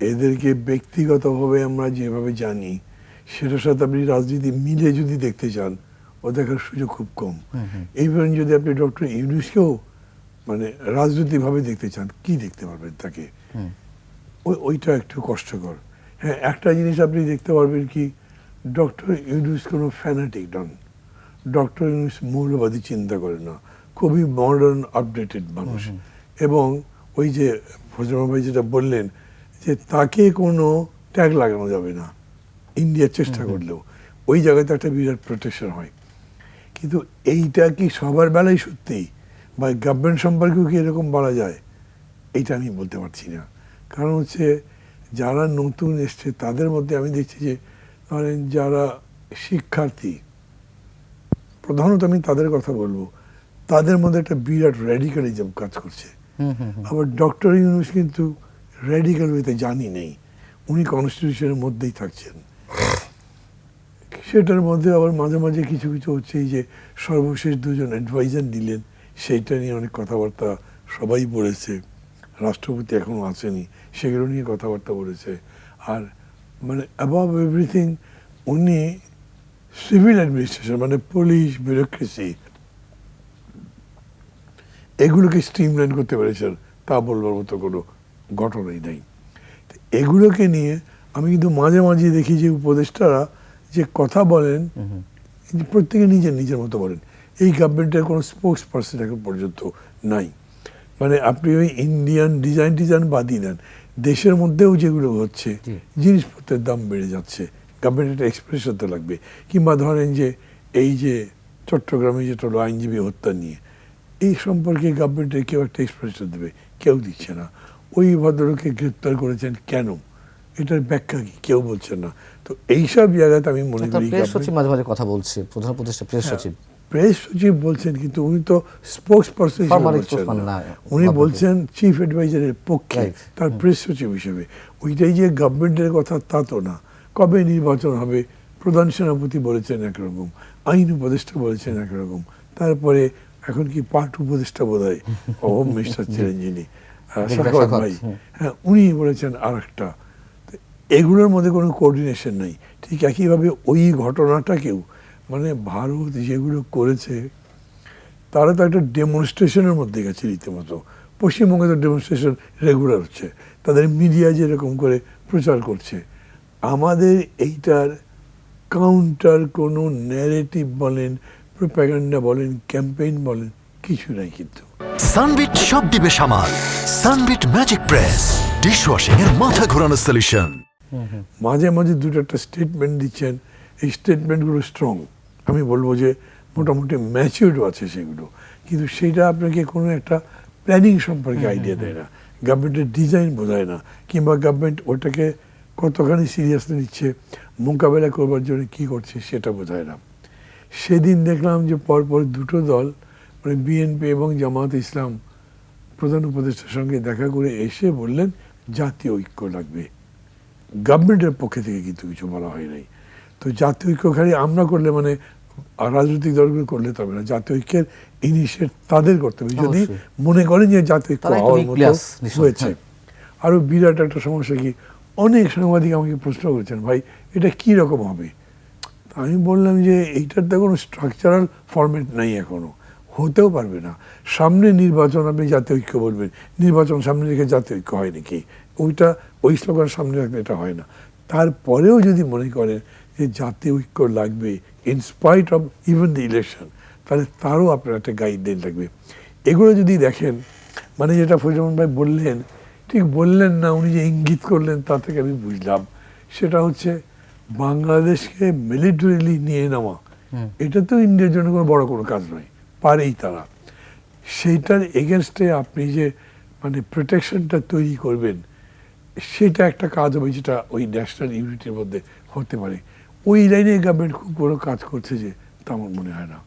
এদেরকে ব্যক্তিগতভাবে আমরা যেভাবে জানি সেটার সাথে আপনি রাজনীতি মিলে যদি দেখতে চান ও দেখার সুযোগ খুব কম। এইভাবে যদি আপনি ডক্টর ইউনুসকেও মানে রাজনৈতিকভাবে দেখতে চান কি দেখতে পারবেন তাকে? ওই ওইটা একটু কষ্টকর। হ্যাঁ একটা জিনিস আপনি দেখতে পারবেন কি ডক্টর ইউনুস কোনো ফ্যানাটিক নন। ডক্টর ইউনুস মৌলবাদী চিন্তা করে না। খুবই মডার্ন আপডেটেড মানুষ। এবং ওই যে ফজরমা ভাই যেটা বললেন যে তাকে কোনো ট্যাগ লাগানো যাবে না। ইন্ডিয়ার চেষ্টা করলেও। ওই জায়গাতে একটা বিরাট প্রোটেকশন হয়। কিন্তু এইটা কি সবার বেলায় সত্যি? বা গভর্নমেন্ট সম্পর্কেও কি এরকম বলা যায়? এইটা আমি বলতে পারছি না। কারণ হচ্ছে যারা নতুন এসছে তাদের মধ্যে আমি দেখছি যে ধরেন যারা শিক্ষার্থী প্রধানত আমি তাদের কথা বলব তাদের মধ্যে একটা বিরাট র্যাডিক্যালিজম কাজ করছে। আবার ডক্টর ইউনুস কিন্তু র্যাডিক্যাল ওয়েতে জানি নেই। উনি কনস্টিটিউশনের মধ্যেই থাকছেন। সেটার মধ্যে আবার মাঝে মাঝে কিছু কিছু হচ্ছে যে সর্বশেষ দুজন অ্যাডভাইজার দিলেন, সেইটা নিয়ে অনেক কথাবার্তা সবাই বলেছে। রাষ্ট্রপতি এখনও আসেনি, সেগুলো নিয়ে কথাবার্তা বলেছে। আর মানে অ্যাবাভ এভরিথিং উনি সিভিল অ্যাডমিনিস্ট্রেশন মানে পুলিশ ব্যুরোক্রেসি এগুলোকে স্ট্রিমলাইন করতে পেরেছেন তা বলবার মতো কোনো ঘটনাই নেই। এগুলোকে নিয়ে আমি কিন্তু মাঝে মাঝে দেখি যে উপদেষ্টারা যে কথা বলেন প্রত্যেকে নিজের নিজের মতো বলেন। এই গভর্নমেন্টের কোনো স্পোক্স পার্সন এখন পর্যন্ত নাই। মানে আপনি ওই ইন্ডিয়ান ডিজাইন ডিজাইন বাদই দেন। দেশের মধ্যেও যেগুলো হচ্ছে জিনিসপত্রের দাম বেড়ে যাচ্ছে। গভর্নমেন্ট একটা এক্সপ্রেস হতে লাগবে। কিংবা ধরেন যে এই যে চট্টগ্রামে যেটা হলো আইনজীবী হত্যা নিয়ে এই সম্পর্কে গভর্নমেন্টের কেউ একটা এক্সপ্রেশন দেবে কেউ দিচ্ছে না। ওই ভদ্রলোককে গ্রেপ্তার করেছেন কেন? এটার ব্যাখ্যা কি? কেউ বলছে না। তো এইসব জায়গাতে আমি মনে করি প্রেস সচিব মাঝে মাঝে কথা বলছে প্রধান উপদেষ্টা প্রেস সচিব। প্রেস সচিব বলছেন কিন্তু উনি তো স্পোক্স পার্সন উনি বলছেন চিফ অ্যাডভাইজারের পক্ষে তার প্রেস সচিব হিসেবে। ওইটাই যে গভর্নমেন্টের কথা তা তো না। কবে নির্বাচন হবে? প্রধান সেনাপতি বলেছেন একরকম আইন উপদেষ্টা বলেছেন একরকম। তারপরে এখন কি পাঠ উপদেষ্টা বোধ হয় হোম মিনিস্টার ছিলেন যিনি আহ, দেখবেন সাখাওয়াত সাখাওয়াত, ভাই হ্যাঁ। উনি বলেছেন আর একটা এগুলোর মধ্যে কোনো কোঅর্ডিনেশন নেই। ঠিক একইভাবে ওই ঘটনাটাকেও মানে ভারত যেগুলো করেছে তারা তো একটা ডেমনস্ট্রেশনের মধ্যে গেছে রীতিমতো পশ্চিমবঙ্গে তো ডেমনস্ট্রেশন রেগুলার হচ্ছে। তাদের মিডিয়া যেরকম করে প্রচার করছে। আমাদের এইটার কাউন্টার কোনো ন্যারেটিভ বলেন বলেন ক্যাম্পেইন বলেন কিছু নাই কিন্তু। সানবিট সব দিবে সামাল। সানবিট ম্যাজিক প্রেস ডিশওয়াশিং এর মাথা ঘোরানো সলিউশন মাঝে মাঝে দুটো একটা স্টেটমেন্ট দিচ্ছেন। এই স্টেটমেন্টগুলো স্ট্রং আমি বলব যে মোটামুটি ম্যাচিউরও আছে সেগুলো। কিন্তু সেটা আপনাকে কোনো একটা প্ল্যানিং সম্পর্কে আইডিয়া দেয় না। গভর্নমেন্টের ডিজাইন বোঝায় না। কিংবা গভর্নমেন্ট ওটাকে কতখানি সিরিয়াসলি নিচ্ছে মোকাবেলা করবার জন্য কী করছে সেটা বোঝায় না। সেদিন দেখলাম যে পরপর দুটো দল মানে বিএনপি এবং জামাত ইসলাম প্রধান উপদেষ্টার সঙ্গে দেখা করে এসে বললেন জাতীয় ঐক্য লাগবে। গভর্নমেন্টের পক্ষে থেকে কিন্তু কিছু বলা হয় নাই। তো জাতীয় ঐক্য খালি আমরা করলে মানে রাজনৈতিক দলগুলো করলে তবে না। জাতীয় ঐক্যের ইনিশিয়েট তাদের করতে হবে। যদি মনে করেন যে জাতীয় ঐক্য হওয়ার মতো হয়েছে। আরও বিরাট একটা সমস্যা কি অনেক সাংবাদিক আমাকে প্রশ্ন করেছেন ভাই এটা কি রকম হবে? আমি বললাম যে এইটার তো কোনো স্ট্রাকচারাল ফরম্যাট নাই এখনও। হতেও পারবে না। সামনে নির্বাচন আপনি জাতীয় ঐক্য বলবেন। নির্বাচন সামনে রেখে জাতীয় ঐক্য হয় নাকি? ওইটা, ওই স্লোগান সামনে রাখলে এটা হয় না। তারপরেও যদি মনে করেন যে জাতীয় ঐক্য লাগবে in spite of even the election তাহলে তারও আপনার একটা গাইডলাইন লাগবে। এগুলো যদি দেখেন মানে যেটা ফজলমান ভাই বললেন, ঠিক বললেন না, উনি যে ইঙ্গিত করলেন তা থেকে আমি বুঝলাম। সেটা হচ্ছে বাংলাদেশকে মিলিটারিলি নিয়ে নেওয়া এটা তো ইন্ডিয়ার জন্য কোনো বড় কোনো কাজ নয় পারেই তারা। সেইটার এগেনস্টে আপনি যে মানে প্রোটেকশনটা তৈরি করবেন সেটা একটা কাজ হবে যেটা ওই ন্যাশনাল ইউনিটির মধ্যে হতে পারে। ওই লাইনে গভর্নমেন্ট খুব বড় কাজ করছে যে তেমন আমার মনে হয় না।